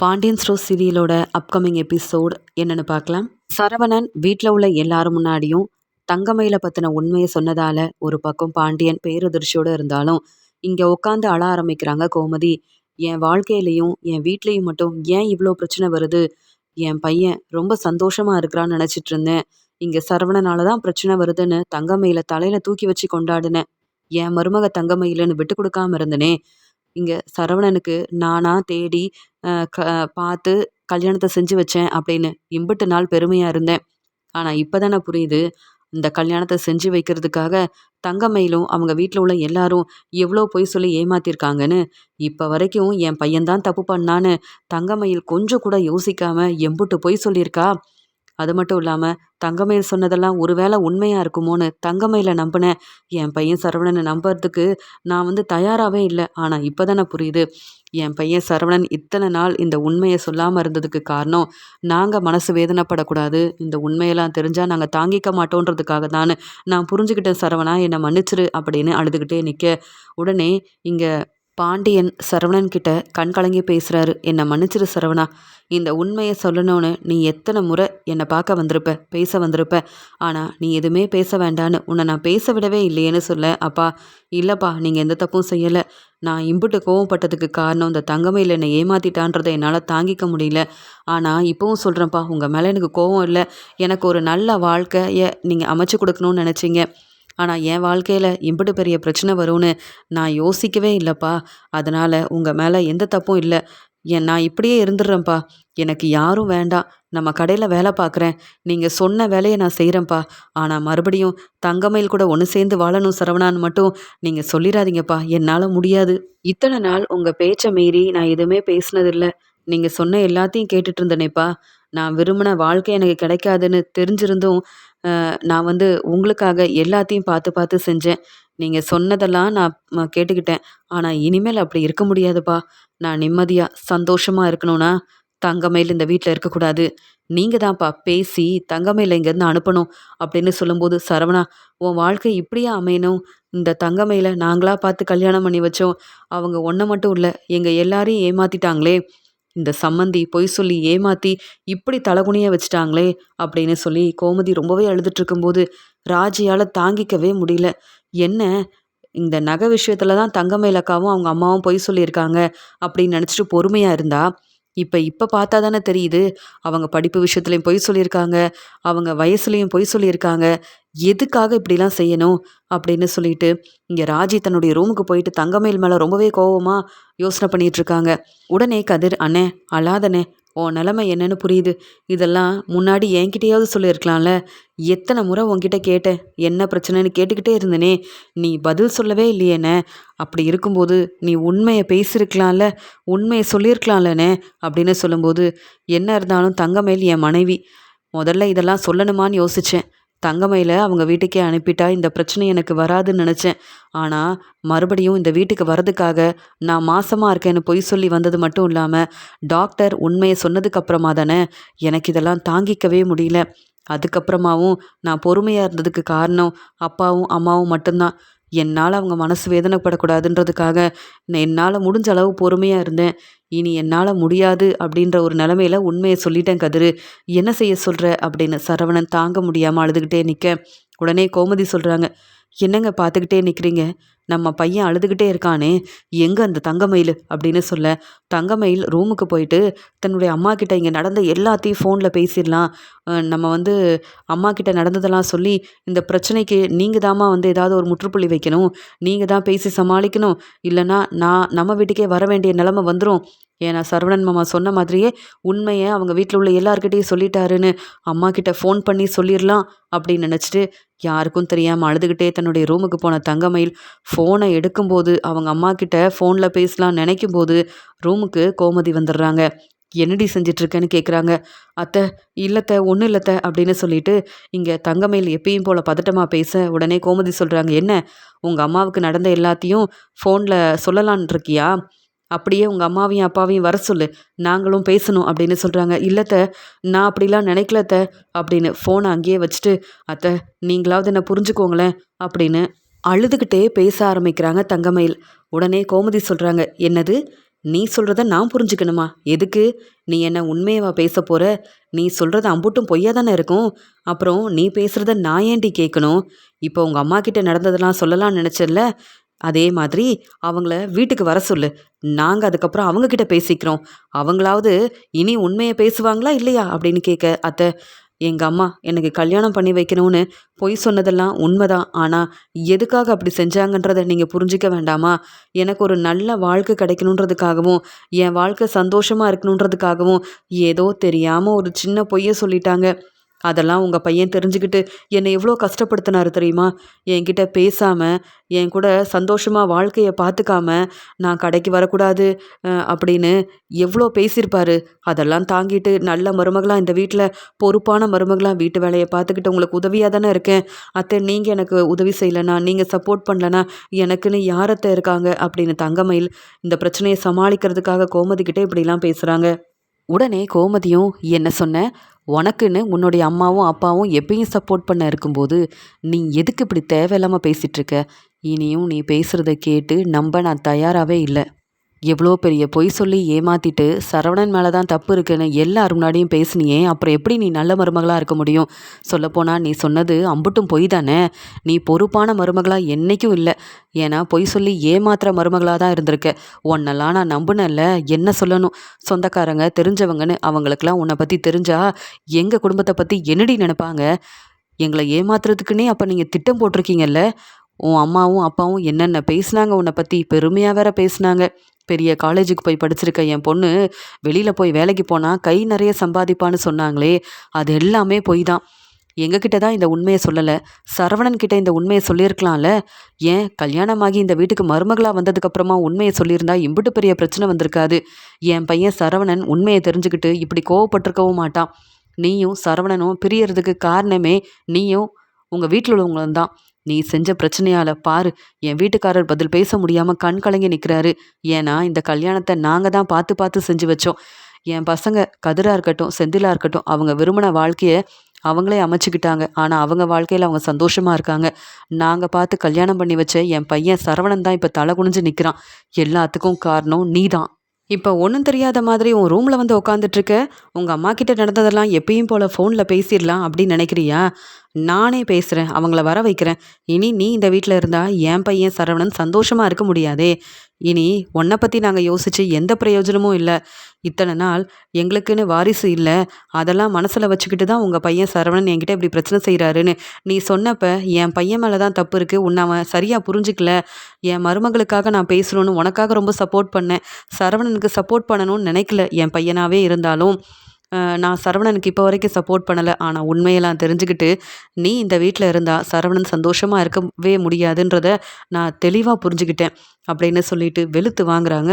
Pandian store சீரியலோட upcoming episode என்னன்னு பார்க்கலாம். சரவணன் வீட்டில் உள்ள எல்லாரும் முன்னாடியும் தங்கமயில பற்றின உண்மையை சொன்னதால ஒரு பக்கம் பாண்டியன் பேரதிர்ச்சியோடு இருந்தாலும் இங்கே உட்காந்து அழ ஆரம்பிக்கிறாங்க கோமதி. என் வாழ்க்கையிலையும் என் வீட்லேயும் மட்டும் ஏன் இவ்வளோ பிரச்சனை வருது? என் பையன் ரொம்ப சந்தோஷமா இருக்கிறான்னு நினச்சிட்டு இருந்தேன். இங்கே சரவணனால தான் பிரச்சனை வருதுன்னு தங்கமயில தலையில தூக்கி வச்சு கொண்டாடினேன். என் மருமக தங்கமயிலன்னு விட்டு கொடுக்காம இருந்தனே. இங்கே சரவணனுக்கு நானாக தேடி க பார்த்து கல்யாணத்தை செஞ்சு வச்சேன் அப்படின்னு இம்புட்டு நாள் பெருமையாக இருந்தேன். ஆனால் இப்போ தானே புரியுது. இந்த கல்யாணத்தை செஞ்சு வைக்கிறதுக்காக தங்கமயிலும் அவங்க வீட்டில் உள்ள எல்லாரும் எவ்வளோ பொய் சொல்லி ஏமாத்திருக்காங்கன்னு இப்போ வரைக்கும் என் பையன்தான் தப்பு பண்ணான்னு தங்கமயில் கொஞ்சம் கூட யோசிக்காமல் எம்புட்டு பொய் சொல்லியிருக்கா? அது மட்டும் இல்லாமல் தங்கமயில் சொன்னதெல்லாம் ஒருவேளை உண்மையாக இருக்குமோன்னு தங்கமயில நம்பினேன். என் பையன் சரவணனை நம்புறதுக்கு நான் வந்து தயாராகவே இல்லை. ஆனால் இப்போ தானே புரியுது. என் பையன் சரவணன் இத்தனை நாள் இந்த உண்மையை சொல்லாமல் இருந்ததுக்கு காரணம் நாங்கள் மனசு வேதனைப்படக்கூடாது. இந்த உண்மையெல்லாம் தெரிஞ்சால் நாங்கள் தாங்கிக்க மாட்டோன்றதுக்காக தான். நான் புரிஞ்சுக்கிட்டேன் சரவணா என்னை மன்னிச்சிரு அப்படின்னு அழுதுகிட்டே நிற்க உடனே இங்கே பாண்டியன் சரவணன் கிட்ட கண் கலங்கி பேசுகிறாரு என்னை மன்னிச்சிரு சரவணா. இந்த உண்மையை சொல்லணும்னு நீ எத்தனை முறை என்னை பார்க்க வந்திருப்ப பேச வந்திருப்ப. ஆனால் நீ எதுவுமே பேச வேண்டான்னு உன்னை நான் பேச விடவே இல்லையேன்னு சொல்ல. அப்பா இல்லைப்பா நீங்கள் எந்த தப்பும் செய்யலை. நான் இம்புட்டு கோவப்பட்டதுக்கு காரணம் இந்த தங்கமையில் என்னை ஏமாத்திட்டான்றதை என்னால் தாங்கிக்க முடியல. ஆனால் இப்போவும் சொல்கிறேன்ப்பா உங்கள் மேலே எனக்கு கோவம் இல்லை. எனக்கு ஒரு நல்ல வாழ்க்கையை நீங்கள் அமைச்சு கொடுக்கணும்னு நினச்சிங்க. ஆனால் என் வாழ்க்கையில் இம்புட்டு பெரிய பிரச்சனை வரும்னு நான் யோசிக்கவே இல்லைப்பா. அதனால் உங்கள் மேலே எந்த தப்பும் இல்லை. என் நான் இப்படியே இருந்துடுறேன்ப்பா. எனக்கு யாரும் வேண்டாம். நம்ம கடையில் வேலை பார்க்குறேன் நீங்கள் சொன்ன வேலையை நான் செய்கிறேன்ப்பா ஆனால் மறுபடியும் தங்கமையில் கூட ஒன்று சேர்ந்து வாழணும் சரவணான்னு மட்டும் நீங்கள் சொல்லிடாதீங்கப்பா. என்னால் முடியாது. இத்தனை நாள் உங்கள் பேச்சை மீறி நான் எதுவுமே பேசினதில்லை. நீங்கள் சொன்ன எல்லாத்தையும் கேட்டுட்டு இருந்தேனேப்பா. நான் விரும்பின வாழ்க்கை எனக்கு கிடைக்காதுன்னு தெரிஞ்சிருந்தும் நான் வந்து உங்களுக்காக எல்லாத்தையும் பார்த்து பார்த்து செஞ்சேன். நீங்கள் சொன்னதெல்லாம் நான் கேட்டுக்கிட்டேன். ஆனால் இனிமேல் அப்படி இருக்க முடியாதுப்பா. நான் நிம்மதியாக சந்தோஷமாக இருக்கணும்னா தங்கமயில் இந்த வீட்டில் இருக்கக்கூடாது. நீங்கள் தான்ப்பா பேசி தங்கமயில இங்கேருந்து அனுப்பணும் அப்படின்னு சொல்லும்போது சரவணா உன் வாழ்க்கை இப்படியே அமையணும்? இந்த தங்கமயில நாங்களாக பார்த்து கல்யாணம் பண்ணி வச்சோம். அவங்க ஒன்றை மட்டும் இல்லை எங்கள் எல்லாரையும் ஏமாற்றிட்டாங்களே இந்த சம்மந்தி பொய் சொல்லி ஏமாத்தி இப்படி தலகுனிய வச்சுட்டாங்களே அப்படின்னு சொல்லி கோமதி ரொம்பவே அழுதுட்டு இருக்கும்போது ராஜியால் தாங்கிக்கவே முடியல. என்ன? இந்த நகை விஷயத்துல தான் தங்கமயிலக்காவும் அவங்க அம்மாவும் பொய் சொல்லியிருக்காங்க அப்படின்னு நினச்சிட்டு பொறுமையாக இருந்தா இப்போ இப்போ பார்த்தா தானே தெரியுது. அவங்க படிப்பு விஷயத்துலையும் பொய் சொல்லியிருக்காங்க. அவங்க வயசுலேயும் பொய் சொல்லியிருக்காங்க. எதுக்காக இப்படிலாம் செய்யணும் அப்படின்னு சொல்லிட்டு இங்கே ராஜி தன்னுடைய ரூமுக்கு போயிட்டு தங்கமேல் மேலே ரொம்பவே கோவமாக யோசனை பண்ணிகிட்ருக்காங்க உடனே கதிர் அண்ணே அழாதண்ணே உன் நிலமை என்னன்னு புரியுது. இதெல்லாம் முன்னாடி என்கிட்டயாவது சொல்லியிருக்கலாம்ல. எத்தனை முறை உன்கிட்ட கேட்டேன். என்ன பிரச்சனைன்னு கேட்டுக்கிட்டே இருந்தனே. நீ பதில் சொல்லவே இல்லையேண்ணே அப்படி இருக்கும்போது நீ உண்மையை பேசியிருக்கலாம்ல. உண்மையை சொல்லியிருக்கலாம்லண்ணே அப்படின்னு சொல்லும்போது என்ன இருந்தாலும் தங்கமேல் என் மனைவி முதல்ல இதெல்லாம் சொல்லணுமான்னு யோசித்தேன் தங்கமயில அவங்க வீட்டுக்கே அனுப்பிட்டா இந்த பிரச்சனை எனக்கு வராதுன்னு நினச்சேன். ஆனால் மறுபடியும் இந்த வீட்டுக்கு வரதுக்காக நான் மாசமாக இருக்கேன்னு பொய் சொல்லி வந்தது மட்டும் இல்லாமல் டாக்டர் உண்மையை சொன்னதுக்கப்புறமா தானே எனக்கு இதெல்லாம் தாங்கிக்கவே முடியல. அதுக்கப்புறமாவும் நான் பொறுமையாக இருந்ததுக்கு காரணம் அப்பாவும் அம்மாவும் மட்டும்தான். என்னால் அவங்க மனசு வேதனைப்படக்கூடாதுன்றதுக்காக என்னால் முடிஞ்ச அளவு பொறுமையாக இருந்தேன். இனி என்னால் முடியாது அப்படின்ற ஒரு நிலமையில உண்மையை சொல்லிட்டேன் கதிரு. என்ன செய்ய சொல்கிற அப்படின்னு சரவணன் தாங்க முடியாமல் அழுதுகிட்டே நிற்க உடனே கோமதி சொல்கிறாங்க என்னங்க பார்த்துக்கிட்டே நிற்கிறீங்க நம்ம பையன் அழுதுகிட்டே இருக்கானே எங்கே அந்த தங்கமயில்? அப்படின்னு சொல்ல தங்கமயில் ரூமுக்கு போயிட்டு தன்னுடைய அம்மா கிட்ட இங்கே நடந்த எல்லாத்தையும் ஃபோனில் பேசிடலாம். நம்ம வந்து அம்மா கிட்ட நடந்ததெல்லாம் சொல்லி இந்த பிரச்சனைக்கு நீங்கள் தாம்மா வந்து ஏதாவது ஒரு முற்றுப்புள்ளி வைக்கணும். நீங்கள் தான் பேசி சமாளிக்கணும். இல்லைன்னா நான் நம்ம வீட்டுக்கே வர வேண்டிய நிலமை வந்துடும் ஏன்னா சரவணன் மாமா சொன்ன மாதிரியே உண்மையை அவங்க வீட்டில் உள்ள எல்லாருக்கிட்டையும் சொல்லிட்டாருன்னு அம்மா கிட்ட ஃபோன் பண்ணி சொல்லிடலாம் அப்படின்னு நினச்சிட்டு யாருக்கும் தெரியாமல் அழுதுகிட்டே தன்னுடைய ரூமுக்கு போன தங்கமயில் ஃபோனை எடுக்கும்போது அவங்க அம்மா கிட்ட ஃபோனில் பேசலாம் நினைக்கும் போது ரூமுக்கு கோமதி வந்துடுறாங்க என்னடி செஞ்சிட்ருக்கேன்னு கேட்குறாங்க அத்தை இல்லத்த ஒன்றும் இல்லத்த அப்படின்னு சொல்லிட்டு இங்கே தங்கமயில் எப்பயும் போல் பதட்டமாக பேச உடனே கோமதி சொல்கிறாங்க என்ன உங்கள் அம்மாவுக்கு நடந்த எல்லாத்தையும் ஃபோனில் சொல்லலான் இருக்கியா அப்படியே உங்கள் அம்மாவையும் அப்பாவையும் வர சொல்லு. நாங்களும் பேசணும் அப்படின்னு சொல்கிறாங்க இல்லைத்த நான் அப்படிலாம் நினைக்கலத்த அப்படின்னு ஃபோனை அங்கேயே வச்சுட்டு அத்தை நீங்களாவது என்ன புரிஞ்சுக்கோங்களேன் அப்படின்னு அழுதுகிட்டே பேச ஆரம்பிக்கிறாங்க தங்கமயில். உடனே கோமதி சொல்கிறாங்க என்னது? நீ சொல்கிறத நான் புரிஞ்சுக்கணுமா? எதுக்கு? நீ என்ன உண்மையவா பேச போகிற நீ சொல்கிறது அம்புட்டும் பொய்யா தானே இருக்கும்? அப்புறம் நீ பேசுகிறத நான் ஏன்டி கேட்கணும் இப்போ உங்கள் அம்மா கிட்ட நடந்ததெல்லாம் சொல்லலாம்னு நினச்சல அதே மாதிரி அவங்கள வீட்டுக்கு வர சொல்லு. நாங்கள் அதுக்கப்புறம் அவங்கக்கிட்ட பேசிக்கிறோம். அவங்களாவது இனி உண்மையை பேசுவாங்களா இல்லையா? அப்படின்னு கேட்க அத்தை எங்கள் அம்மா எனக்கு கல்யாணம் பண்ணி வைக்கணும்னு பொய் சொன்னதெல்லாம் உண்மைதான். ஆனால் எதுக்காக அப்படி செஞ்சாங்கன்றதை நீங்கள் புரிஞ்சிக்க வேண்டாமா? எனக்கு ஒரு நல்ல வாழ்க்கை கிடைக்கணுன்றதுக்காகவும் என் வாழ்க்கை சந்தோஷமாக இருக்கணுன்றதுக்காகவும் ஏதோ தெரியாமல் ஒரு சின்ன பொய்யை சொல்லிட்டாங்க. அதெல்லாம் உங்கள் பையன் தெரிஞ்சுக்கிட்டு என்னை எவ்வளோ கஷ்டப்படுத்தினாரு தெரியுமா? என்கிட்ட பேசாமல் என் கூட சந்தோஷமாக வாழ்க்கையை பார்த்துக்காம நான் கடைக்கு வரக்கூடாது அப்படின்னு எவ்வளோ பேசியிருப்பாரு. அதெல்லாம் தாங்கிட்டு நல்ல மருமகளாக இந்த வீட்டில் பொறுப்பான மருமகளாக வீட்டு வேலையை பார்த்துக்கிட்டு உங்களுக்கு உதவியாக தானே இருக்கேன். அத்தை நீங்கள் எனக்கு உதவி செய்யலைனா நீங்கள் சப்போர்ட் பண்ணலனா எனக்குன்னு யாரத்தை இருக்காங்க? அப்படின்னு தங்கமயில் இந்த பிரச்சனையை சமாளிக்கிறதுக்காக கோமதிக்கிட்டே இப்படிலாம் பேசுகிறாங்க உடனே கோமதியும் என்ன சொன்ன? உனக்குன்னு உன்னுடைய அம்மாவும் அப்பாவும் எப்பயும் சப்போர்ட் பண்ண இருக்கும்போது நீ எதுக்கு இப்படி தேவையில்லாமல் பேசிகிட்ருக்க இனியும் நீ பேசுகிறத கேட்டு நம்ப நான் தயாராகவே இல்லை. எவ்வளோ பெரிய பொய் சொல்லி ஏமாத்திட்டு சரவணன் மேலே தான் தப்பு இருக்குன்னு எல்லார் முன்னாடியும் பேசினியே அப்புறம் எப்படி நீ நல்ல மருமகளாக இருக்க முடியும்? சொல்லப்போனால் நீ சொன்னது அம்புட்டும் பொய் தானே? நீ பொறுப்பான மருமகளாக என்றைக்கும் இல்லை. ஏன்னா பொய் சொல்லி ஏமாத்துற மருமகளாக தான் இருந்திருக்க. உன்னெல்லாம் நான் நம்பினேன்ல என்ன சொல்லணும்? சொந்தக்காரங்க தெரிஞ்சவங்கன்னு அவங்களுக்கெல்லாம் உன்னை பற்றி தெரிஞ்சா எங்கள் குடும்பத்தை பற்றி என்னடி நினைப்பாங்க? எங்களை ஏமாத்துறதுக்குன்னே அப்போ நீங்கள் திட்டம் போட்டிருக்கீங்கல்ல? உன் அம்மாவும் அப்பாவும் என்னென்ன பேசுனாங்க உன்னை பற்றி பெருமையாக வேற பேசுனாங்க. பெரிய காலேஜுக்கு போய் படிச்சிருக்க என் பொண்ணு வெளியில் போய் வேலைக்கு போனால் கை நிறைய சம்பாதிப்பான்னு சொன்னாங்களே அது எல்லாமே பொய் தான் எங்ககிட்ட தான் இந்த உண்மையை சொல்லலை. சரவணன் கிட்ட இந்த உண்மையை சொல்லியிருக்கலாம்ல? ஏன்? கல்யாணமாகி இந்த வீட்டுக்கு மருமகளாக வந்ததுக்கப்புறமா உண்மையை சொல்லியிருந்தா இம்பிட்டு பெரிய பிரச்சனை வந்திருக்காது. என் பையன் சரவணன் உண்மையை தெரிஞ்சுக்கிட்டு இப்படி கோவப்பட்டிருக்கவும் மாட்டான். நீயும் சரவணனும் பிரியறதுக்கு காரணமே நீயும் உங்கள் வீட்டில் உள்ளவங்களும் தான். நீ செஞ்ச பிரச்சனையால பாரு. என் வீட்டுக்காரர் பதில் பேச முடியாமல் கண் கலங்கி நிற்கிறாரு ஏன்னா இந்த கல்யாணத்தை நாங்கள் தான் பார்த்து பார்த்து செஞ்சு வச்சோம். என் பசங்க கதிராக இருக்கட்டும் செந்திலாக இருக்கட்டும் அவங்க விரும்பின வாழ்க்கையை அவங்களே அமைச்சுக்கிட்டாங்க. ஆனால் அவங்க வாழ்க்கையில் அவங்க சந்தோஷமாக இருக்காங்க. நாங்கள் பார்த்து கல்யாணம் பண்ணி வச்ச என் பையன் சரவணன் தான் இப்போ தலை குனிஞ்சு நிற்கிறான் எல்லாத்துக்கும் காரணம் நீ தான். இப்போ ஒன்றும் தெரியாத மாதிரி உன் ரூமில் வந்து உட்காந்துட்ருக்க உங்கள் அம்மா கிட்ட நடந்ததெல்லாம் எப்பயும் போல் ஃபோனில் பேசிடலாம் அப்படின்னு நினைக்கிறியா? நானே பேசுகிறேன் அவங்கள வர வைக்கிறேன். இனி நீ இந்த வீட்டில் இருந்தால் என் பையன் சரவணன் சந்தோஷமாக இருக்க முடியாதே. இனி உன்னை பற்றி நாங்கள் யோசித்து எந்த பிரயோஜனமும் இல்லை. இத்தனை நாள் எங்களுக்குன்னு வாரிசு இல்லை. அதெல்லாம் மனசில் வச்சுக்கிட்டு தான் உங்கள் பையன் சரவணன் என்கிட்ட இப்படி பிரச்சனை செய்கிறாருன்னு நீ சொன்னப்ப என் பையன் மேலே தான் தப்பு இருக்குது உன்னை அவன் சரியாக புரிஞ்சிக்கல. என் மருமகளுக்காக நான் பேசணும்னு உனக்காக ரொம்ப சப்போர்ட் பண்ணேன். சரவணனுக்கு சப்போர்ட் பண்ணணும்னு நினைக்கல என் பையனாகவே இருந்தாலும். நான் சரவணனுக்கு இப்போ வரைக்கும் சப்போர்ட் பண்ணலை. ஆனால் உண்மையெல்லாம் தெரிஞ்சுக்கிட்டு நீ இந்த வீட்டில் இருந்தால் சரவணன் சந்தோஷமாக இருக்கவே முடியாதுன்றத நான் தெளிவாக புரிஞ்சுக்கிட்டேன் அப்படின்னு சொல்லிட்டு வெளுத்து வாங்குறாங்க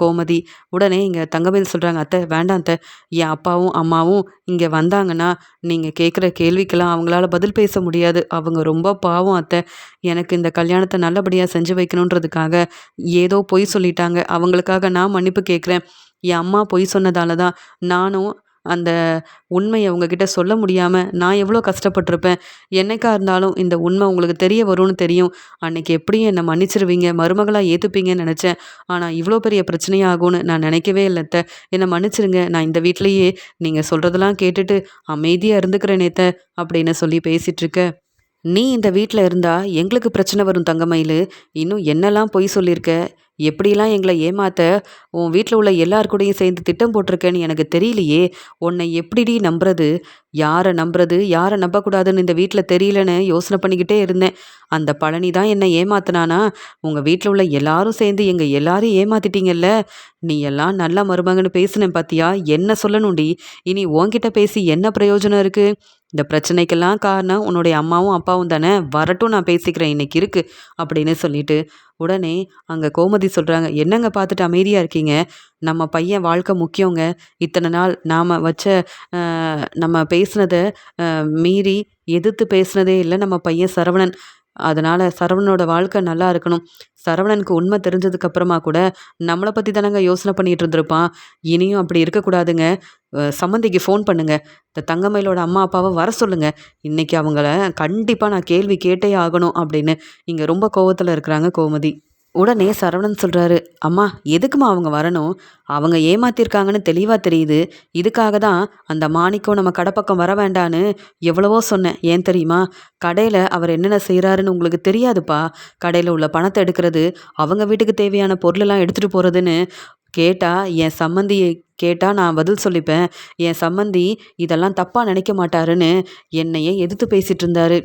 கோமதி. உடனே இங்கே தங்கமேல் சொல்கிறாங்க அத்தை வேண்டாம் அத்தை. என் அப்பாவும் அம்மாவும் இங்கே வந்தாங்கன்னா நீங்கள் கேட்குற கேள்விக்கெல்லாம் அவங்களால பதில் பேச முடியாது. அவங்க ரொம்ப பாவம் அத்தை. எனக்கு இந்த கல்யாணத்தை நல்லபடியாக செஞ்சு வைக்கணுன்றதுக்காக ஏதோ பொய் சொல்லிட்டாங்க. அவங்களுக்காக நான் மன்னிப்பு கேட்குறேன் என் அம்மா பொய் சொன்னதால தான் நானும் அந்த உண்மையை உங்ககிட்ட சொல்ல முடியாமல் நான் எவ்வளோ கஷ்டப்பட்டிருப்பேன். என்னைக்கா இருந்தாலும் இந்த உண்மை உங்களுக்கு தெரிய வரும்னு தெரியும். அன்னைக்கு எப்படியும் என்னை மன்னிச்சிருவீங்க மருமகளாக ஏற்றுப்பீங்கன்னு நினச்சேன். ஆனால் இவ்வளோ பெரிய பிரச்சனையாகும்னு நான் நினைக்கவே இல்லைத்த என்னை மன்னிச்சிருங்க நான் இந்த வீட்லேயே நீங்கள் சொல்கிறதெல்லாம் கேட்டுட்டு அமைதியாக இருந்துக்கிறேன் நேத்த அப்படின்னு சொல்லி பேசிகிட்ருக்க நீ இந்த வீட்டில் இருந்தால் எங்களுக்கு பிரச்சனை வரும் தங்கமயில். இன்னும் என்னெல்லாம் பொய் சொல்லியிருக்க எப்படிலாம் எங்களை ஏமாத்த? உன் வீட்டில் உள்ள எல்லார் சேர்ந்து திட்டம் போட்டிருக்கேன்னு எனக்கு தெரியலையே. உன்னை எப்படிடி நம்புறது? யாரை நம்புறது? யாரை நம்பக்கூடாதுன்னு இந்த வீட்டில் தெரியலன்னு யோசனை பண்ணிக்கிட்டே இருந்தேன். அந்த பழனி தான் என்னை ஏமாத்தினானா? உங்கள் வீட்டில் உள்ள எல்லாரும் சேர்ந்து எங்கள் எல்லாரையும் ஏமாத்திட்டீங்கல்ல? நீ எல்லாம் நல்ல மருமகன்னு பேசுனேன் பார்த்தியா என்ன சொல்லணும்டி? இனி உன்கிட்ட பேசி என்ன பிரயோஜனம் இருக்குது இந்த பிரச்சனைக்கெல்லாம் காரணம் உன்னுடைய அம்மாவும் அப்பாவும் தானே? வரட்டும் நான் பேசிக்கிறேன். இன்னைக்கு இருக்கு அப்படின்னு சொல்லிட்டு உடனே அங்கே கோமதி சொல்கிறாங்க என்னங்க பார்த்துட்டு அமைதியாக இருக்கீங்க? நம்ம பையன் வாழ்க்கை முக்கியங்க. இத்தனை நாள் நாம் வச்ச நம்ம பேசுனதை மீறி எதிர்த்து பேசுனதே இல்லை. நம்ம பையன் சரவணன். அதனால் சரவணனோட வாழ்க்கை நல்லா இருக்கணும். சரவணனுக்கு உண்மை தெரிஞ்சதுக்கு அப்புறமா கூட நம்மளை பற்றி தானங்க யோசனை பண்ணிகிட்டு இருந்திருப்பான். இனியும் அப்படி இருக்கக்கூடாதுங்க சம்மந்திக்கு ஃபோன் பண்ணுங்க. இந்த தங்கமயிலோட அம்மா அப்பாவை வர சொல்லுங்கள் இன்றைக்கி அவங்கள கண்டிப்பாக நான் கேள்வி கேட்டே ஆகணும் அப்படின்னு இங்கே ரொம்ப கோவத்தில் இருக்கிறாங்க கோமதி. உடனே சரவணன் சொல்கிறாரு அம்மா எதுக்குமா அவங்க வரணும்? அவங்க ஏமாத்திருக்காங்கன்னு தெளிவாக தெரியுது. இதுக்காக தான் அந்த மாணிக்கம் நம்ம கடை பக்கம் வர வேண்டான்னு எவ்வளவோ சொன்னேன். ஏன் தெரியுமா? கடையில் அவர் என்னென்ன செய்கிறாருன்னு உங்களுக்கு தெரியாதுப்பா? கடையில் உள்ள பணத்தை எடுக்கிறது அவங்க வீட்டுக்கு தேவையான பொருளெல்லாம் எடுத்துகிட்டு போகிறதுன்னு கேட்டால் என் சம்மந்தியை கேட்டால் நான் பதில் சொல்லிப்பேன். என் சம்மந்தி இதெல்லாம் தப்பாக நினைக்க மாட்டாருன்னு என்னையே எதிர்த்து பேசிகிட்டு இருந்தாரு.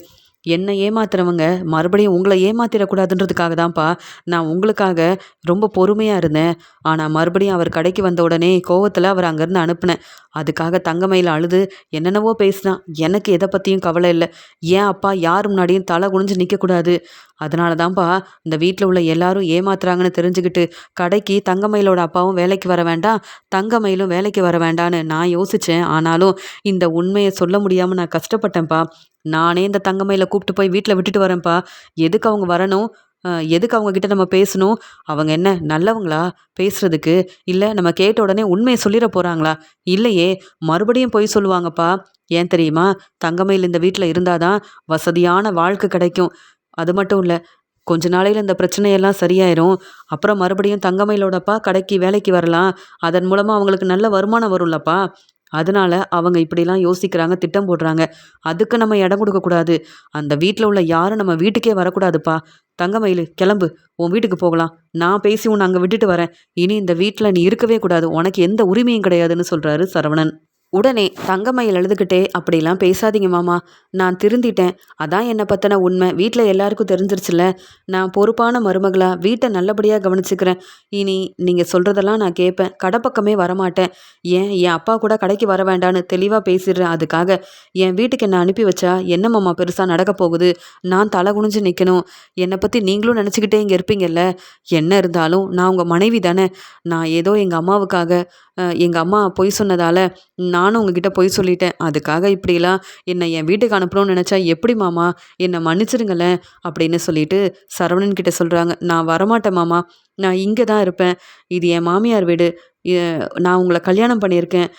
என்னை ஏமாத்துறவங்க மறுபடியும் உங்களை ஏமாத்திடக்கூடாதுன்றதுக்காக தான்ப்பா நான் உங்களுக்காக ரொம்ப பொறுமையாக இருந்தேன். ஆனால் மறுபடியும் அவர் கடைக்கு வந்த உடனே கோவத்தில் அவர் அங்கேருந்து அனுப்புனேன். அதுக்காக தங்கமையில் அழுது என்னென்னவோ பேசினான் எனக்கு எதை பற்றியும் கவலை இல்லை. ஏன் அப்பா யார் முன்னாடியும் தலை குனிஞ்சு நிற்கக்கூடாது அதனால தான்ப்பா இந்த வீட்டில் உள்ள எல்லாரும் ஏமாத்துறாங்கன்னு தெரிஞ்சுக்கிட்டு கடைக்கு தங்கமயிலோட அப்பாவும் வேலைக்கு வர வேண்டாம் தங்கமயிலும் வேலைக்கு வர வேண்டான்னு நான் யோசித்தேன் ஆனாலும் இந்த உண்மையை சொல்ல முடியாமல் நான் கஷ்டப்பட்டேன்ப்பா. நானே இந்த தங்கமையில் கூப்பிட்டு போய் வீட்டில் விட்டுட்டு வரேன்ப்பா. எதுக்கு அவங்க வரணும்? எதுக்கு அவங்க கிட்ட நம்ம பேசணும்? அவங்க என்ன நல்லவங்களா? பேசுறதுக்கு? இல்லை நம்ம கேட்ட உடனே உண்மையை சொல்லிட போகிறாங்களா இல்லையே மறுபடியும் போய் சொல்லுவாங்கப்பா. ஏன் தெரியுமா? தங்கமையில் இந்த வீட்டில் இருந்தாதான் வசதியான வாழ்க்கை கிடைக்கும். அது மட்டும் இல்லை கொஞ்ச நாளையில் இந்த பிரச்சனையெல்லாம் சரியாயிரும். அப்புறம் மறுபடியும் தங்கமயிலோடப்பா கடைக்கு வேலைக்கு வரலாம். அதன் மூலமாக அவங்களுக்கு நல்ல வருமானம் வரும்லப்பா. அதனால அவங்க இப்படிலாம் யோசிக்கிறாங்க திட்டம் போடுறாங்க. அதுக்கு நம்ம இடம் கொடுக்கக்கூடாது. அந்த வீட்டில் உள்ள யாரும் நம்ம வீட்டுக்கே வரக்கூடாதுப்பா. தங்கமயில் கிளம்பு. உன் வீட்டுக்கு போகலாம். நான் பேசி உன்னை அங்கே விட்டுட்டு வரேன். இனி இந்த வீட்டில் நீ இருக்கவே கூடாது. உனக்கு எந்த உரிமையும் கிடையாதுன்னு சொல்கிறாரு சரவணன். உடனே தங்கமயில் எழுதுகிட்டே அப்படிலாம் பேசாதீங்க மாமா. நான் திருந்திட்டேன். அதான் என்னை பற்றின உண்மை. வீட்டில் எல்லாருக்கும் தெரிஞ்சிருச்சுல நான் பொறுப்பான மருமகளாக வீட்டை நல்லபடியாக கவனிச்சுக்கிறேன். இனி நீங்கள் சொல்கிறதெல்லாம் நான் கேட்பேன். கடை பக்கமே வரமாட்டேன். ஏன்? என் அப்பா கூட கடைக்கு வர வேண்டான்னு தெளிவாக பேசிடுறேன். அதுக்காக என் வீட்டுக்கு என்னை அனுப்பி வச்சா என்ன மாமா பெருசாக நடக்க போகுது? நான் தலை குனிஞ்சு நிற்கணும் என்னை பற்றி நீங்களும் நினச்சிக்கிட்டே இங்கே இருப்பீங்கல்ல. என்ன இருந்தாலும் நான் உங்கள் மனைவி தானே. நான் ஏதோ எங்கள் அம்மாவுக்காக எங்கள் அம்மா பொய் சொன்னதால் நான் நானும் உங்ககிட்ட பொய் சொல்லிட்டேன். அதுக்காக இப்படிலாம் என்னை என் வீட்டுக்கு அனுப்பணும்னு நினச்சா எப்படி மாமா? என்னை மன்னிச்சிருங்களேன் அப்படின்னு சொல்லிட்டு சரவணன் கிட்ட சொல்கிறாங்க நான் வரமாட்டேன் மாமா. நான் இங்கே தான் இருப்பேன். இது என் மாமியார் வீடு. நான் உங்களை கல்யாணம் பண்ணியிருக்கேன்.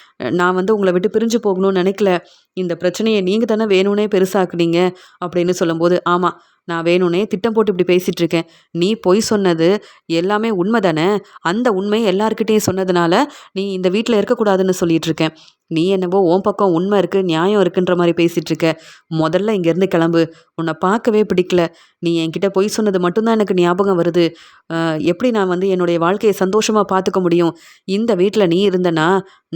நான் வந்து உங்களை விட்டு பிரிஞ்சு போகணும்னு நினைக்கல. இந்த பிரச்சனையை நீங்கள் தானே வேணும்னே பெருசாக்குனீங்க அப்படின்னு சொல்லும்போது ஆமாம் நான் வேணும்னே திட்டம் போட்டு இப்படி பேசிகிட்டு இருக்கேன் நீ பொய் சொன்னது எல்லாமே உண்மை தானே? அந்த உண்மை எல்லாருக்கிட்டேயும் சொன்னதுனால நீ இந்த வீட்டில் இருக்கக்கூடாதுன்னு சொல்லிட்டு இருக்கேன் நீ என்னவோ உன் பக்கம் உண்மை இருக்குது நியாயம் இருக்குன்ற மாதிரி பேசிகிட்டு இருக்க முதல்ல இங்கேருந்து கிளம்பு. உன்னை பார்க்கவே பிடிக்கல. நீ என்கிட்ட பொய் சொன்னது மட்டும்தான் எனக்கு ஞாபகம் வருது. எப்படி நான் வந்து என்னுடைய வாழ்க்கையை சந்தோஷமாக பார்த்துக்க முடியும்? இந்த வீட்டில் நீ இருந்தனா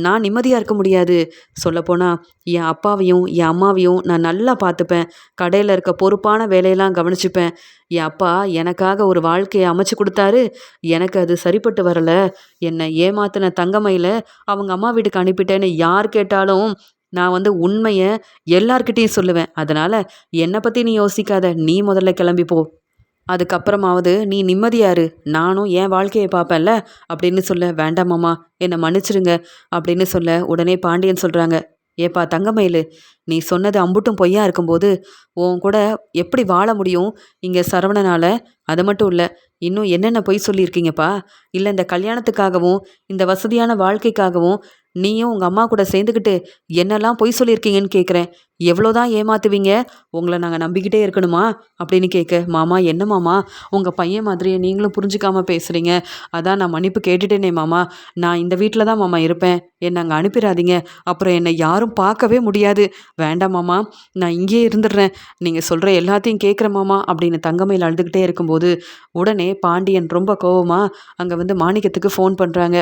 நான் நிம்மதியாக இருக்க முடியாது. சொல்லப்போனால் என் அப்பாவையும் என் அம்மாவையும் நான் நல்லா பார்த்துப்பேன். கடையில் இருக்க பொறுப்பான வேலையெல்லாம் கவனிச்சுப்பேன். என் அப்பா எனக்காக ஒரு வாழ்க்கையை அமைச்சு கொடுத்தாரு. எனக்கு அது சரிப்பட்டு வரல. என்னை ஏமாத்தின தங்கமையில் அவங்க அம்மா வீட்டுக்கு அனுப்பிட்டேன்னு யார் கேட்டாலும் நான் வந்து உண்மையை எல்லார்கிட்டேயும் சொல்லுவேன். அதனால் என்னை பற்றி நீ யோசிக்காத. நீ முதல்ல கிளம்பி போ. அதுக்கப்புறமாவது நீ நிம்மதியாரு நானும் என் வாழ்க்கையை பார்ப்பேன்ல அப்படின்னு சொல்ல வேண்டாமாம்மா என்னை மன்னிச்சிருங்க அப்படின்னு சொல்ல உடனே பாண்டியன் சொல்கிறாங்க ஏப்பா தங்கமயிலு நீ சொன்னது அம்புட்டும் பொய்யா இருக்கும்போது உன் கூட எப்படி வாழ முடியும்? இங்கே சரவணனால் அது மட்டும் இல்லை இன்னும் என்னென்ன பொய் சொல்லியிருக்கீங்கப்பா? இல்லை இந்த கல்யாணத்துக்காகவும் இந்த வசதியான வாழ்க்கைக்காகவும் நீயும் உங்கள் அம்மா கூட சேர்ந்துக்கிட்டு என்னெல்லாம் பொய் சொல்லியிருக்கீங்கன்னு கேட்குறேன் எவ்வளோதான் ஏமாத்துவீங்க? உங்களை நாங்கள் நம்பிக்கிட்டே இருக்கணுமா? அப்படின்னு கேட்க மாமா என்ன மாமா? உங்கள் பையன் மாதிரியே நீங்களும் புரிஞ்சுக்காமல் பேசுகிறீங்க அதான் நான் மன்னிப்பு கேட்டுட்டேனே மாமா. நான் இந்த வீட்டில் தான் மாமா இருப்பேன். என்னை அங்கே அனுப்பிடாதீங்க. அப்புறம் என்னை யாரும் பார்க்கவே முடியாது. வேண்டாம் மாமா. நான் இங்கேயே இருந்துடுறேன். நீங்கள் சொல்கிற எல்லாத்தையும் கேட்குற மாமா அப்படின்னு தங்கமையில் அழுதுகிட்டே இருக்கும்போது உடனே பாண்டியன் ரொம்ப கோவமாக அங்கே வந்து மாணிக்கத்துக்கு ஃபோன் பண்ணுறாங்க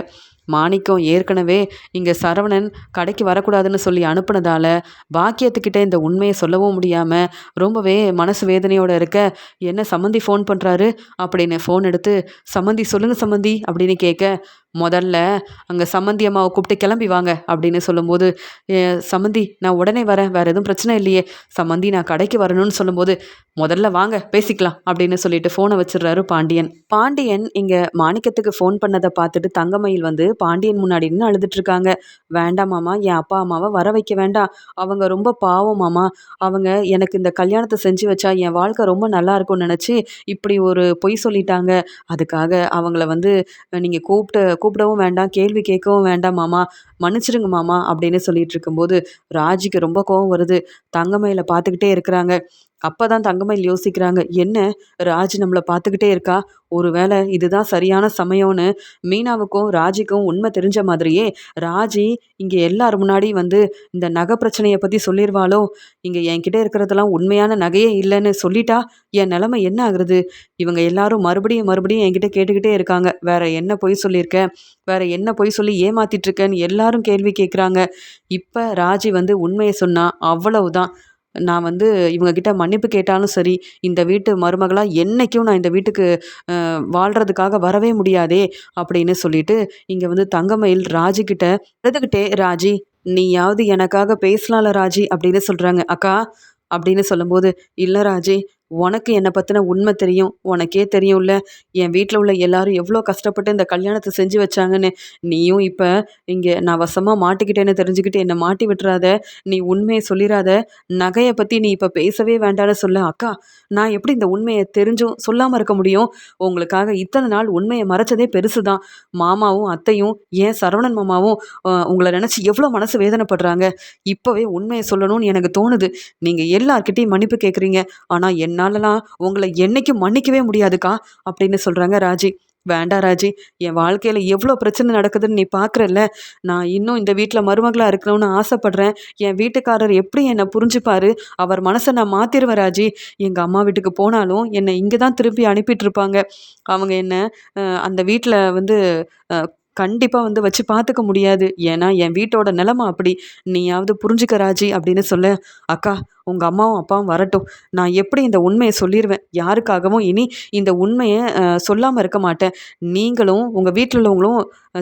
மாணிக்கம் ஏற்கனவே இங்கே சரவணன் கடைக்கு வரக்கூடாதுன்னு சொல்லி அனுப்புனதால பாக்கியத்துக்கிட்ட இந்த உண்மையை சொல்லவும் முடியாமல் ரொம்பவே மனசு வேதனையோடு இருக்க என்ன சம்மந்தி ஃபோன் பண்ணுறாரு அப்படின்னு ஃபோன் எடுத்து சம்மந்தி சொல்லுங்கள் சம்மந்தி அப்படின்னு கேட்க முதல்ல அங்கே சம்மந்தி அம்மாவை கூப்பிட்டு கிளம்பி வாங்க அப்படின்னு சொல்லும்போது சம்மந்தி நான் உடனே வரேன். வேறு எதுவும் பிரச்சனை இல்லையே. சம்மந்தி நான் கடைக்கு வரணும்னு சொல்லும்போது முதல்ல வாங்க பேசிக்கலாம். அப்படின்னு சொல்லிட்டு ஃபோனை வச்சிடுறாரு பாண்டியன். பாண்டியன் இங்கே மாணிக்கத்துக்கு ஃபோன் பண்ணதை பார்த்துட்டு தங்கமயில் வந்து பாண்டியன் முன்னாடி நின்று அழுதுட்டு இருக்காங்க வேண்டாம் மாமா என் அப்பா அம்மாவை வர வைக்க வேண்டாம். அவங்க ரொம்ப பாவம் மாமா. அவங்க எனக்கு இந்த கல்யாணத்தை செஞ்சு வச்சா என் வாழ்க்கை ரொம்ப நல்லா இருக்கும்னு நினச்சி இப்படி ஒரு பொய் சொல்லிட்டாங்க. அதுக்காக அவங்கள வந்து நீங்கள் கூப்பிட்டு கூப்பிடவும் வேண்டாம் கேள்வி கேட்கவும் வேண்டாம் மாமா. மன்னிச்சிடுங்க மாமா அப்படின்னு சொல்லிட்டு இருக்கும்போது ராஜிக்கு ரொம்ப கோவம் வருது. தங்கமயில பார்த்துக்கிட்டே இருக்கிறாங்க. அப்போ தான் தங்கமயில் யோசிக்கிறாங்க என்ன? ராஜ் நம்மளை பார்த்துக்கிட்டே இருக்கா? ஒருவேளை இதுதான் சரியான சமயம்னு. மீனாவுக்கும் ராஜிக்கும் உண்மை தெரிஞ்ச மாதிரியே ராஜி இங்கே எல்லார் முன்னாடி வந்து இந்த நகை பிரச்சனையை பற்றி சொல்லிடுவாளோ இங்கே என்கிட்ட இருக்கிறதெல்லாம் உண்மையான நகையே இல்லைன்னு சொல்லிட்டா? என் நிலமை என்ன ஆகுறது? இவங்க எல்லாரும் மறுபடியும் மறுபடியும் என்கிட்ட கேட்டுக்கிட்டே இருக்காங்க. வேற என்ன பொய் சொல்லியிருக்க? வேற என்ன பொய் சொல்லி ஏமாத்திட்டு இருக்கேன்னு எல்லாரும் கேள்வி கேட்குறாங்க இப்போ ராஜி வந்து உண்மையை சொன்னா அவ்வளவுதான். நான் வந்து இவங்கக்கிட்ட மன்னிப்பு கேட்டாலும் சரி இந்த வீட்டு மருமகளாக என்றைக்கும் நான் இந்த வீட்டுக்கு வாழ்கிறதுக்காக வரவே முடியாதே அப்படின்னு சொல்லிட்டு இங்கே வந்து தங்கமயில் ராஜிக்கிட்ட எழுதுகிட்டே ராஜி? நீயாவது எனக்காக பேசலாம்ல ராஜி? அப்படின்னு சொல்கிறாங்க அக்கா அப்படின்னு சொல்லும்போது இல்லை ராஜி உனக்கு என்னை பற்றின உண்மை தெரியும். உனக்கே தெரியும்ல. என் வீட்டில் உள்ள எல்லாரும் எவ்வளோ கஷ்டப்பட்டு இந்த கல்யாணத்தை செஞ்சு வச்சாங்கன்னு. நீயும் இப்போ இங்கே நான் வசமாக மாட்டிக்கிட்டேன்னு தெரிஞ்சுக்கிட்டு என்னை மாட்டி விட்டுறாத. நீ உண்மையை சொல்லிடாத நகையை பற்றி நீ இப்போ பேசவே வேண்டான்னு சொல்ல அக்கா. நான் எப்படி இந்த உண்மையை தெரிஞ்சும் சொல்லாமல் இருக்க முடியும்? உங்களுக்காக இத்தனை நாள் உண்மையை மறைச்சதே பெருசு தான் மாமாவும் அத்தையும் ஏன் சரவணன் மாமாவும் உங்களை நினச்சி எவ்வளோ மனசு வேதனைப்படுறாங்க. இப்போவே உண்மையை சொல்லணும்னு எனக்கு தோணுது. நீங்கள் எல்லார்கிட்டையும் மன்னிப்பு கேட்குறீங்க ஆனால் என்ன என்னாலலாம் உங்களை என்றைக்கும் மன்னிக்கவே முடியாதுக்கா அப்படின்னு சொல்கிறாங்க ராஜி. வேண்டா ராஜி என் வாழ்க்கையில் எவ்வளோ பிரச்சனை நடக்குதுன்னு நீ பார்க்குறல்ல நான் இன்னும் இந்த வீட்டில் மருமகளாக இருக்கணும்னு ஆசைப்பட்றேன். என் வீட்டுக்காரர் எப்படி என்னை புரிஞ்சுப்பாரு? அவர் மனசை நான் மாற்றிடுவேன் ராஜி. எங்கள் அம்மா வீட்டுக்கு போனாலும் என்னை இங்கே தான் திருப்பி அனுப்பிட்டுருப்பாங்க. அவங்க என்ன அந்த வீட்டில் வந்து கண்டிப்பாக வந்து வச்சு பார்த்துக்க முடியாது. ஏன்னா என் வீட்டோட நிலமை அப்படி. நீயாவது புரிஞ்சுக்க ராஜி அப்படின்னு சொல்ல அக்கா உங்கள் அம்மாவும் அப்பாவும் வரட்டும். நான் எப்படி இந்த உண்மையை சொல்லிடுவேன் யாருக்காகவும் இனி இந்த உண்மையை சொல்லாமல் இருக்க மாட்டேன். நீங்களும் உங்கள் வீட்டில் உள்ளவங்களும்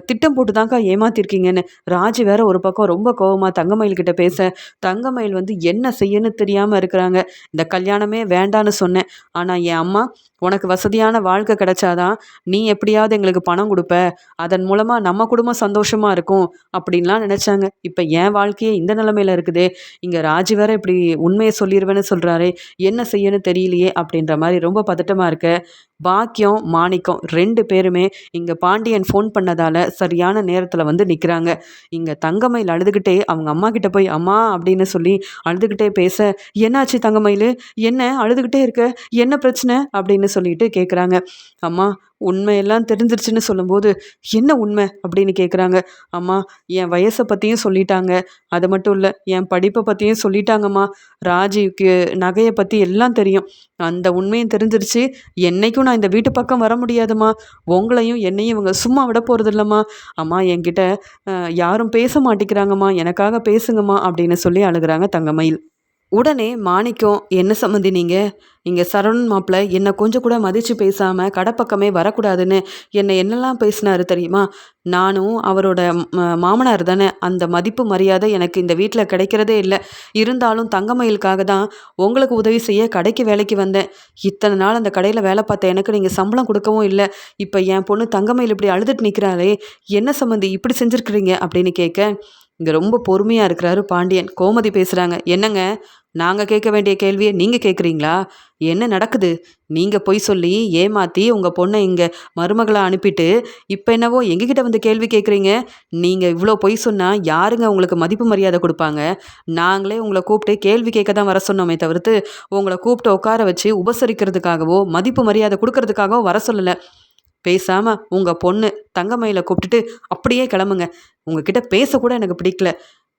திட்டம் போட்டு தான்க்கா ஏமாத்திருக்கீங்கன்னு. ராஜி வேற ஒரு பக்கம் ரொம்ப கோவமாக தங்கமயில் கிட்ட பேச தங்கமயில் வந்து என்ன செய்யன்னு தெரியாமல் இருக்கிறாங்க. இந்த கல்யாணமே வேண்டான்னு சொன்னேன். ஆனால் என் அம்மா உனக்கு வசதியான வாழ்க்கை கிடைச்சாதான் நீ எப்படியாவது எங்களுக்கு பணம் கொடுப்ப. அதன் மூலமாக நம்ம குடும்பம் சந்தோஷமாக இருக்கும். அப்படின்லாம் நினச்சாங்க. இப்போ என் வாழ்க்கையே இந்த நிலமையில இருக்குது. இங்கே ராஜி வேற இப்படி உண்மையை சொல்லிடுவேன்னு சொல்கிறாரே என்ன செய்யணும் தெரியலையே அப்படின்ற மாதிரி ரொம்ப பதட்டமாக இருக்க. பாக்கியம் மாணிக்கம் ரெண்டு பேருமே இங்கே பாண்டியன் ஃபோன் பண்ணதால் சரியான நேரத்தில் வந்து நிற்கிறாங்க இங்கே தங்கமயில் அழுதுகிட்டே அவங்க அம்மா கிட்ட போய் அம்மா அப்படின்னு சொல்லி அழுதுகிட்டே பேச என்னாச்சு தங்கமயில்? என்ன அழுதுகிட்டே இருக்க? என்ன பிரச்சனை? அப்படின்னு சொல்லிட்டு கேட்குறாங்க அம்மா உண்மையெல்லாம் தெரிஞ்சிருச்சுன்னு சொல்லும்போது என்ன உண்மை? அப்படின்னு கேட்குறாங்க அம்மா என் வயசை பற்றியும் சொல்லிட்டாங்க. அது மட்டும் இல்லை என் படிப்பை பற்றியும் சொல்லிட்டாங்கம்மா. ராஜிக்கு நகையை பற்றி எல்லாம் தெரியும். அந்த உண்மையும் தெரிஞ்சிருச்சு. என்னைக்கும் நான் இந்த வீட்டு பக்கம் வர முடியாதும்மா. உங்களையும் என்னையும் இவங்க சும்மா விட போகிறது இல்லைம்மா அம்மா என்கிட்ட யாரும் பேச மாட்டேங்கிறாங்கம்மா. எனக்காக பேசுங்கம்மா. அப்படின்னு சொல்லி அழுகிறாங்க தங்கமயில். உடனே மாணிக்கம் என்ன சம்மந்தி நீங்கள் இங்கே சரவணன் மாப்பிள்ள என்னை கொஞ்சம் கூட மதித்து பேசாமல் கடைப்பக்கமே வரக்கூடாதுன்னு என்னை என்னெல்லாம் பேசினாரு தெரியுமா? நானும் அவரோட மாமனார் தானே அந்த மதிப்பு மரியாதை எனக்கு இந்த வீட்டில் கிடைக்கிறதே இல்லை. இருந்தாலும் தங்கமயிலுக்காக தான் உங்களுக்கு உதவி செய்ய கடைக்கு வேலைக்கு வந்தேன். இத்தனை நாள் அந்த கடையில் வேலை பார்த்த எனக்கு நீங்கள் சம்பளம் கொடுக்கவும் இல்லை. இப்போ என் பொண்ணு தங்கமயில் இப்படி அழுதுட்டு நிற்கிறாளே என்ன சம்மந்தி இப்படி செஞ்சுருக்குறீங்க? அப்படின்னு கேட்க இங்கே ரொம்ப பொறுமையாக இருக்கிறாரு பாண்டியன். கோமதி பேசுகிறாங்க என்னங்க? நாங்கள் கேட்க வேண்டிய கேள்வியை நீங்கள் கேட்குறீங்களா? என்ன நடக்குது? நீங்கள் பொய் சொல்லி ஏமாற்றி உங்கள் பொண்ணை இங்கே மருமகளை அனுப்பிட்டு இப்போ என்னவோ எங்ககிட்ட வந்து கேள்வி கேட்குறீங்க? நீங்கள் இவ்வளோ பொய் சொன்னால் யாருங்க உங்களுக்கு மதிப்பு மரியாதை கொடுப்பாங்க? நாங்களே உங்களை கூப்பிட்டு கேள்வி கேட்க தான் வர சொன்னோமே தவிர்த்து உங்களை கூப்பிட்டு உட்கார வச்சு உபசரிக்கிறதுக்காகவோ மதிப்பு மரியாதை கொடுக்கறதுக்காகவோ வர சொல்லலை. பேசாமல் உங்கள் பொண்ணு தங்கமயில கூப்பிட்டுட்டு அப்படியே கிளம்புங்க. உங்ககிட்ட பேசக்கூட எனக்கு பிடிக்கல.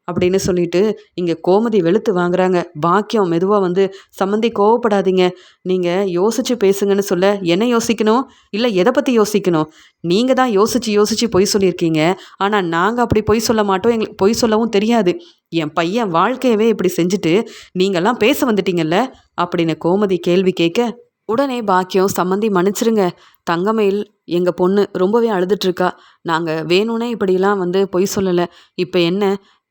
அப்படின்னு சொல்லிட்டு இங்கே கோமதி வெளுத்து வாங்குறாங்க. பாக்கியம் மெதுவாக வந்து சம்மந்தி கோவப்படாதீங்க. நீங்கள் யோசிச்சு பேசுங்கன்னு சொல்ல என்ன யோசிக்கணும்? இல்லை எதை பற்றி யோசிக்கணும்? நீங்கள் தான் யோசிச்சு யோசிச்சு பொய் சொல்லியிருக்கீங்க. ஆனால் நாங்கள் அப்படி பொய் சொல்ல மாட்டோம். எங்களுக்கு பொய் சொல்லவும் தெரியாது. என் பையன் வாழ்க்கையவே இப்படி செஞ்சுட்டு நீங்கள்லாம் பேச வந்துட்டீங்கல்ல? அப்படின்னு கோமதி கேள்வி கேட்க உடனே பாக்கியம் சம்மந்தி மன்னிச்சிருங்க. தங்கமயில் எங்கள் பொண்ணு ரொம்பவே அழுதுட்ருக்கா நாங்கள் வேணும்னே இப்படிலாம் வந்து பொய் சொல்லலை. இப்போ என்ன?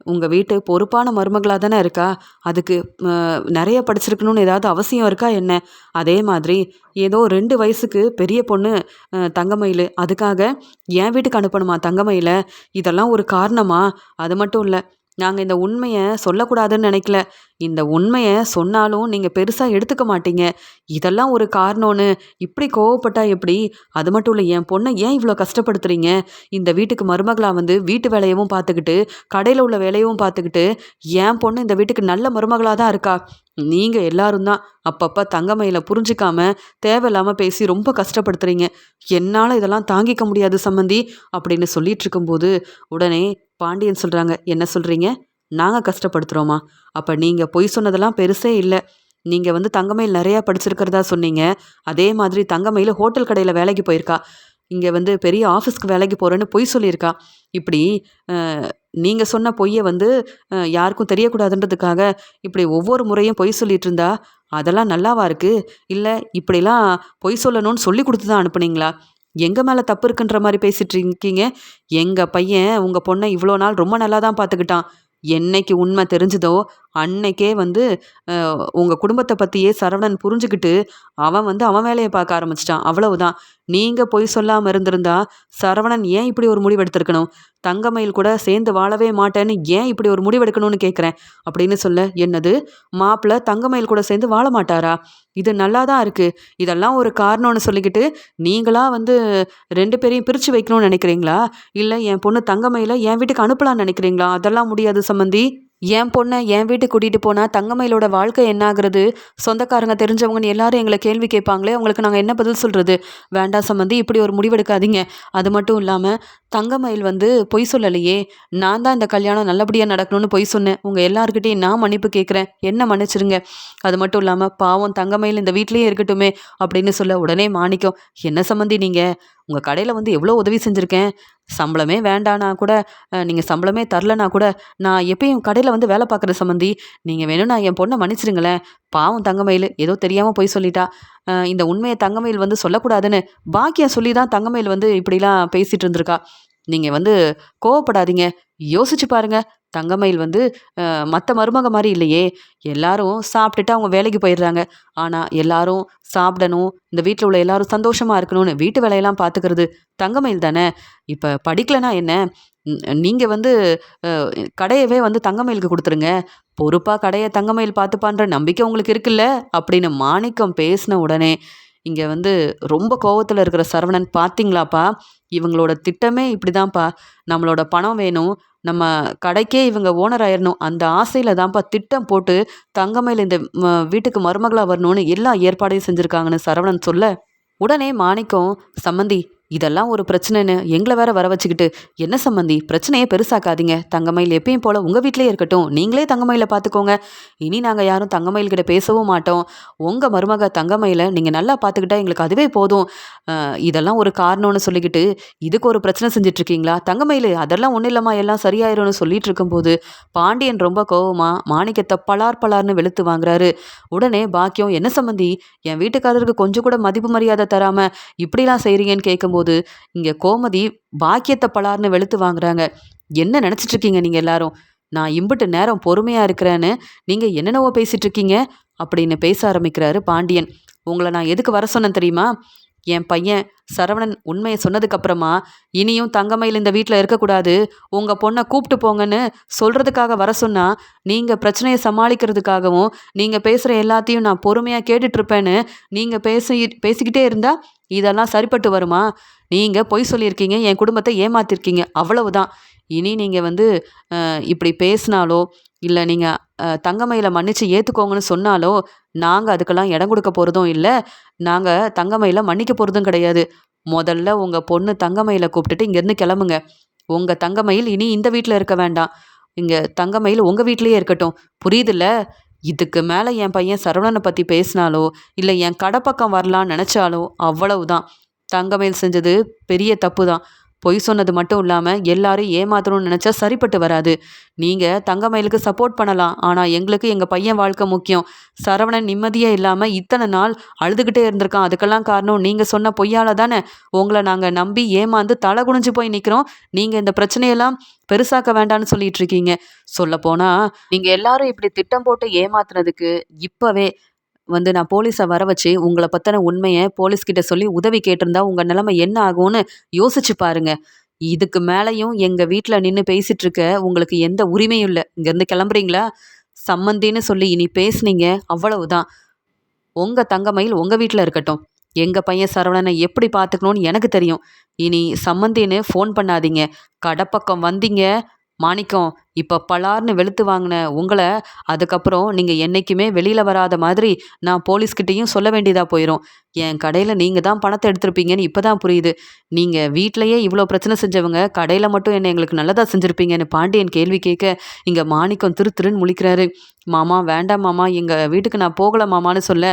உங்கள் வீட்டு பொறுப்பான மருமகளாக தானே இருக்கா? அதுக்கு நிறைய படிச்சிருக்கணும்னு ஏதாவது அவசியம் இருக்கா என்ன? அதே மாதிரி ஏதோ ரெண்டு வயசுக்கு பெரிய பொண்ணு தங்கமயில் அதுக்காக என் வீட்டுக்கு அனுப்பணுமா தங்கமயில? இதெல்லாம் ஒரு காரணமா? அது மட்டும் இல்லை. நாங்கள் இந்த உண்மையை சொல்லக்கூடாதுன்னு நினைக்கல. இந்த உண்மையை சொன்னாலும் நீங்கள் பெருசாக எடுத்துக்க மாட்டீங்க. இதெல்லாம் ஒரு காரணம்னு. இப்படி கோவப்பட்டா எப்படி? அது மட்டும் இல்லை என் பொண்ணை ஏன் இவ்வளோ கஷ்டப்படுத்துறீங்க? இந்த வீட்டுக்கு மருமகளாக வந்து வீட்டு வேலையவும் பார்த்துக்கிட்டு கடையில் உள்ள வேலையவும் பார்த்துக்கிட்டு என் பொண்ணு இந்த வீட்டுக்கு நல்ல மருமகளாக தான் இருக்கா? நீங்கள் எல்லாரும் தான் அப்பப்போ தங்கமையில் புரிஞ்சிக்காம தேவையில்லாமல் பேசி ரொம்ப கஷ்டப்படுத்துறீங்க. என்னால் இதெல்லாம் தாங்கிக்க முடியாது சம்மந்தி அப்படின்னு சொல்லிட்டு இருக்கும்போது உடனே பாண்டியன் சொல்கிறாங்க என்ன சொல்கிறீங்க நாங்கள் கஷ்டப்படுத்துகிறோமா அப்போ நீங்கள் பொய் சொன்னதெல்லாம் பெருசே இல்லை. நீங்கள் வந்து தங்கமயில் நிறையா படிச்சிருக்கிறதா சொன்னீங்க. அதே மாதிரி தங்கமயில் ஹோட்டல் கடையில் வேலைக்கு போயிருக்கா. இங்கே வந்து பெரிய ஆஃபீஸ்க்கு வேலைக்கு போகிறேன்னு பொய் சொல்லியிருக்கா. இப்படி நீங்கள் சொன்ன பொய்யை வந்து யாருக்கும் தெரியக்கூடாதுன்றதுக்காக இப்படி ஒவ்வொரு முறையும் பொய் சொல்லிட்டு இருந்தா அதெல்லாம் நல்லாவா இருக்குது இல்லை இப்படிலாம் பொய் சொல்லணும்னு சொல்லி கொடுத்து தான் அனுப்புனீங்களா? எங்கள் மேலே தப்பு இருக்குன்ற மாதிரி பேசிட்டு இருக்கீங்க? எங்கள் பையன் உங்கள் பொண்ணை இவ்வளோ நாள் ரொம்ப நல்லா தான் பார்த்துக்கிட்டான் என்னைக்கு உண்மை தெரிஞ்சுதோ அன்னைக்கே வந்து உங்கள் குடும்பத்தை பற்றியே சரவணன் புரிஞ்சுக்கிட்டு அவன் வந்து அவன் வேலையை பார்க்க ஆரம்பிச்சிட்டான். அவ்வளவுதான். நீங்கள் பொய் சொல்லாமல் இருந்திருந்தா சரவணன் ஏன் இப்படி ஒரு முடிவெடுத்திருக்கணும் தங்கமயில் கூட சேர்ந்து வாழவே மாட்டேன்னு ஏன் இப்படி ஒரு முடிவெடுக்கணும்னு கேட்குறேன்? அப்படின்னு சொல்ல என்னது? மாப்பிள்ள தங்கமயில் கூட சேர்ந்து வாழ மாட்டாரா? இது நல்லா தான் இருக்குது இதெல்லாம் ஒரு காரணம்னு சொல்லிக்கிட்டு நீங்களாக வந்து ரெண்டு பேரையும் பிரித்து வைக்கணும்னு நினைக்கிறீங்களா? இல்லை என் பொண்ணு தங்கமயில என் வீட்டுக்கு அனுப்பலாம்னு நினைக்கிறீங்களா? அதெல்லாம் முடியாது சம்மந்தி என் பொண்ணை என் வீட்டுக்கு கூட்டிகிட்டு போனால் தங்கமயிலோட வாழ்க்கை என்னாகிறது? சொந்தக்காரங்க தெரிஞ்சவங்கன்னு எல்லாரும் எங்களை கேள்வி கேட்பாங்களே அவங்களுக்கு நாங்கள் என்ன பதில் சொல்கிறது வேண்டாம் சம்மந்தி இப்படி ஒரு முடிவெடுக்காதீங்க. அது மட்டும் இல்லாமல் தங்கமயில் வந்து பொய் சொல்லலையே. நான் தான் இந்த கல்யாணம் நல்லபடியாக நடக்கணும்னு பொய் சொன்னேன். உங்கள் எல்லாருக்கிட்டையும் நான் மன்னிப்பு கேட்குறேன். என்ன மன்னிச்சிருங்க? அது மட்டும் இல்லாமல் பாவம் தங்கமயில் இந்த வீட்லேயே இருக்கட்டுமே அப்படின்னு சொல்ல உடனே மாணிக்கம் என்ன சம்மந்தி நீங்கள் உங்கள் கடையில் வந்து எவ்வளோ உதவி செஞ்சுருக்கேன்? சம்பளமே வேண்டானா கூட நீங்கள் சம்பளமே தரலனா கூட நான் எப்பயும் கடையில் வந்து வேலை பார்க்குற சம்மந்தி நீங்கள் வேணும்னா என் பொண்ணை மன்னிச்சிருங்களேன். பாவம் தங்கமயில் ஏதோ தெரியாமல் போய் சொல்லிட்டா. இந்த உண்மையை தங்கமயில் வந்து சொல்லக்கூடாதுன்னு பாக்கியம் சொல்லி தான் தங்கமயில் வந்து இப்படிலாம் பேசிகிட்டு இருந்திருக்கா. நீங்கள் வந்து கோவப்படாதீங்க. யோசிச்சு பாருங்க. தங்கமயில் வந்து மற்ற மருமக மாதிரி இல்லையே. எல்லாரும் சாப்பிட்டுட்டு அவங்க வேலைக்கு போயிடுறாங்க. ஆனால் எல்லாரும் சாப்பிடணும். இந்த வீட்டில் உள்ள எல்லாரும் சந்தோஷமாக இருக்கணும்னு வீட்டு வேலையெல்லாம் பார்த்துக்கிறது தங்கமயில் தானே? இப்போ படிக்கலைன்னா என்ன? நீங்கள் வந்து கடையவே வந்து தங்கமயிலுக்கு கொடுத்துருங்க. பொறுப்பாக கடையை தங்கமயில் பார்த்துப்பான்ற நம்பிக்கை உங்களுக்கு இருக்குல்ல? அப்படின்னு மாணிக்கம் பேசின உடனே இங்கே வந்து ரொம்ப கோவத்தில் இருக்கிற சரவணன் பார்த்தீங்களாப்பா இவங்களோட திட்டமே இப்படி தான்ப்பா நம்மளோட பணம் வேணும். நம்ம கடைக்கே இவங்க ஓனர் ஆயிடணும் அந்த ஆசையில் தான்ப்பா திட்டம் போட்டு தங்கமையில் இந்த வீட்டுக்கு மருமகளாக வரணும்னு எல்லா ஏற்பாடையும் செஞ்சுருக்காங்கன்னு சரவணன் சொல்ல உடனே மாணிக்கம் சம்மந்தி இதெல்லாம் ஒரு பிரச்சனைன்னு எங்களை வேற வர வச்சுக்கிட்டு. என்ன சம்மந்தி பிரச்சனையே பெருசாக்காதீங்க. தங்கமயில் எப்பயும் போல் உங்கள் வீட்டிலே இருக்கட்டும். நீங்களே தங்கமயில பார்த்துக்கோங்க. இனி நாங்கள் யாரும் தங்கமயில் கிட்ட பேசவும் மாட்டோம். உங்கள் மருமக தங்கமயில நீங்கள் நல்லா பார்த்துக்கிட்டா எங்களுக்கு அதுவே போதும். இதெல்லாம் ஒரு காரணம்னு சொல்லிக்கிட்டு இதுக்கு ஒரு பிரச்சனை செஞ்சிட்ருக்கீங்களா? தங்கமயில் அதெல்லாம் ஒன்றும் இல்லைம்மா. எல்லாம் சரியாயிரும்னு சொல்லிட்டு இருக்கும்போது பாண்டியன் ரொம்ப கோவமா மாணிக்கத்தை பலார் பலார்னு வெளுத்து வாங்குறாரு. உடனே பாக்கியம் என்ன சம்மந்தி என் வீட்டுக்காரருக்கு கொஞ்சம் கூட மதிப்பு மரியாதை தராமல் இப்படிலாம் செய்கிறீங்கன்னு கேட்கும்போது போது இங்கே கோமதி பாக்கியத்தை பலார்னு வெளுத்து வாங்குறாங்க. என்ன நினச்சிட்டு இருக்கீங்க நீங்கள் எல்லாரும்? நான் இம்புட்டு நேரம் பொறுமையாக இருக்கிறேன்னு நீங்கள் என்னென்னவோ பேசிகிட்ருக்கீங்க அப்படின்னு பேச ஆரம்பிக்கிறாரு பாண்டியன். உங்களை நான் எதுக்கு வர சொன்னேன் தெரியுமா? என் பையன் சரவணன் உண்மையை சொன்னதுக்கப்புறமா இனியும் தங்கமயில் இந்த வீட்டில் இருக்கக்கூடாது. உங்கள் பொண்ணை கூப்பிட்டு போங்கன்னு சொல்கிறதுக்காக வர சொன்னால் நீங்கள் பிரச்சனையை சமாளிக்கிறதுக்காகவும் நீங்கள் பேசுகிற எல்லாத்தையும் நான் பொறுமையாக கேட்டுட்ருப்பேன்னு நீங்கள் பேசி பேசிக்கிட்டே இருந்தால் இதெல்லாம் சரிப்பட்டு வருமா? நீங்கள் பொய் சொல்லியிருக்கீங்க என் குடும்பத்தை ஏமாத்திருக்கீங்க அவ்வளவுதான். இனி நீங்கள் வந்து இப்படி பேசினாலோ இல்லை நீங்கள் தங்கமயில மன்னிச்சு ஏற்றுக்கோங்கன்னு சொன்னாலோ நாங்கள் அதுக்கெல்லாம் இடம் கொடுக்க போகிறதும் இல்லை. நாங்கள் தங்கமயில மன்னிக்க போகிறதும் கிடையாது. முதல்ல உங்கள் பொண்ணு தங்கமயில கூப்பிட்டுட்டு இங்கேருந்து கிளம்புங்க. உங்கள் தங்கமயில் இனி இந்த வீட்டில் இருக்க வேண்டாம். இங்கே தங்கமயில் உங்கள் வீட்லேயே இருக்கட்டும். புரியுதுல்ல? இதுக்கு மேலே என் பையன் சரவணனை பற்றி பேசினாலோ இல்லை என் கடை பக்கம் வரலான்னு நினச்சாலோ அவ்வளவுதான். தங்கமயில் செஞ்சது பெரிய தப்பு தான் பொய் சொன்னது மட்டும் இல்லாமல் எல்லாரும் ஏமாத்தணும்னு நினச்சா சரிப்பட்டு வராது. நீங்கள் தங்கமயிலுக்கு சப்போர்ட் பண்ணலாம். ஆனால் எங்களுக்கு எங்கள் பையன் வாழ்க்கை முக்கியம். சரவணன் நிம்மதியே இல்லாமல் இத்தனை நாள் அழுதுகிட்டே இருந்திருக்கான். அதுக்கெல்லாம் காரணம் நீங்கள் சொன்ன பொய்யால் தானே. உங்களை நாங்கள் நம்பி ஏமாந்து தலை குனிஞ்சு போய் நிற்கிறோம் நீங்கள் இந்த பிரச்சனையெல்லாம் பெருசாக்க வேண்டாம்னு சொல்லிட்டு இருக்கீங்க. சொல்லப்போனால் நீங்கள் எல்லாரும் இப்படி திட்டம் போட்டு ஏமாத்துனதுக்கு இப்போவே வந்து நான் போலீஸை வர வச்சு உங்களை பற்றின உண்மையை போலீஸ்கிட்ட சொல்லி உதவி கேட்டிருந்தா உங்கள் நிலைமை என்ன ஆகும்னு யோசிச்சு பாருங்க. இதுக்கு மேலேயும் எங்கள் வீட்டில் நின்று பேசிகிட்டு இருக்க உங்களுக்கு எந்த உரிமையும் இல்லை. இங்கேருந்து கிளம்புறீங்களா? சம்மந்தின்னு சொல்லி இனி பேசுனீங்க அவ்வளவுதான். உங்கள் தங்கமயில் உங்கள் வீட்டில் இருக்கட்டும். எங்கள் பையன் சரவணனை எப்படி பார்த்துக்கணும்னு எனக்கு தெரியும். இனி சம்மந்தின்னு ஃபோன் பண்ணாதீங்க. கடப்பக்கம் வந்தீங்க. மாணிக்கம் இப்போ பலார்னு வெளுத்து வாங்கின உங்களை அதுக்கப்புறம் நீங்கள் என்றைக்குமே வெளியில் வராத மாதிரி நான் போலீஸ்கிட்டேயும் சொல்ல வேண்டியதாக போயிடும் என் கடையில் நீங்கள் தான் பணத்தை எடுத்திருப்பீங்கன்னு இப்போ தான் புரியுது. நீங்கள் வீட்டிலையே இவ்வளோ பிரச்சனை செஞ்சவங்க கடையில் மட்டும் என்ன எங்களுக்கு நல்லதாக செஞ்சுருப்பீங்கன்னு பாண்டியன் கேள்வி கேட்க இங்கே மாணிக்கம் திரு திருன்னு முழிக்கிறாரு. மாமா வேண்டாம் மாமா எங்கள் வீட்டுக்கு நான் போகல மாமான்னு சொல்ல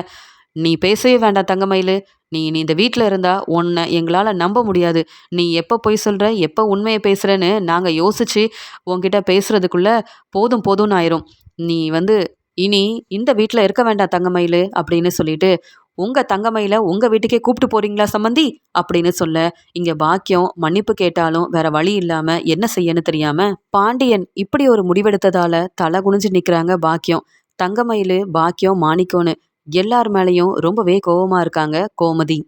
நீ பேசவே வேண்டாம் தங்கமயிலு. நீ நீ இந்த வீட்டில் இருந்தா உன்னை எங்களால் நம்ப முடியாது. நீ எப்போ பொய் சொல்கிற எப்போ உண்மையை பேசுகிறேன்னு நாங்கள் யோசித்து உன்கிட்ட பேசுகிறதுக்குள்ளே போதும் போதும்னு ஆயிரும். நீ வந்து இனி இந்த வீட்டில் இருக்க வேண்டாம் தங்கமயிலு அப்படின்னு சொல்லிட்டு உங்கள் தங்கமயில உங்கள் வீட்டுக்கே கூப்பிட்டு போறீங்களா சம்மந்தி அப்படின்னு சொல்ல இங்கே பாக்கியம் மன்னிப்பு கேட்டாலும் வேற வழி இல்லாமல் என்ன செய்யன்னு தெரியாமல் பாண்டியன் இப்படி ஒரு முடிவெடுத்ததால தலை குனிஞ்சு நிற்கிறாங்க பாக்கியம். தங்கமயிலு பாக்கியம் மாணிக்கோன்னு எல்லார் மேலேயும் ரொம்பவே கோவமாக இருக்காங்க கோமதி.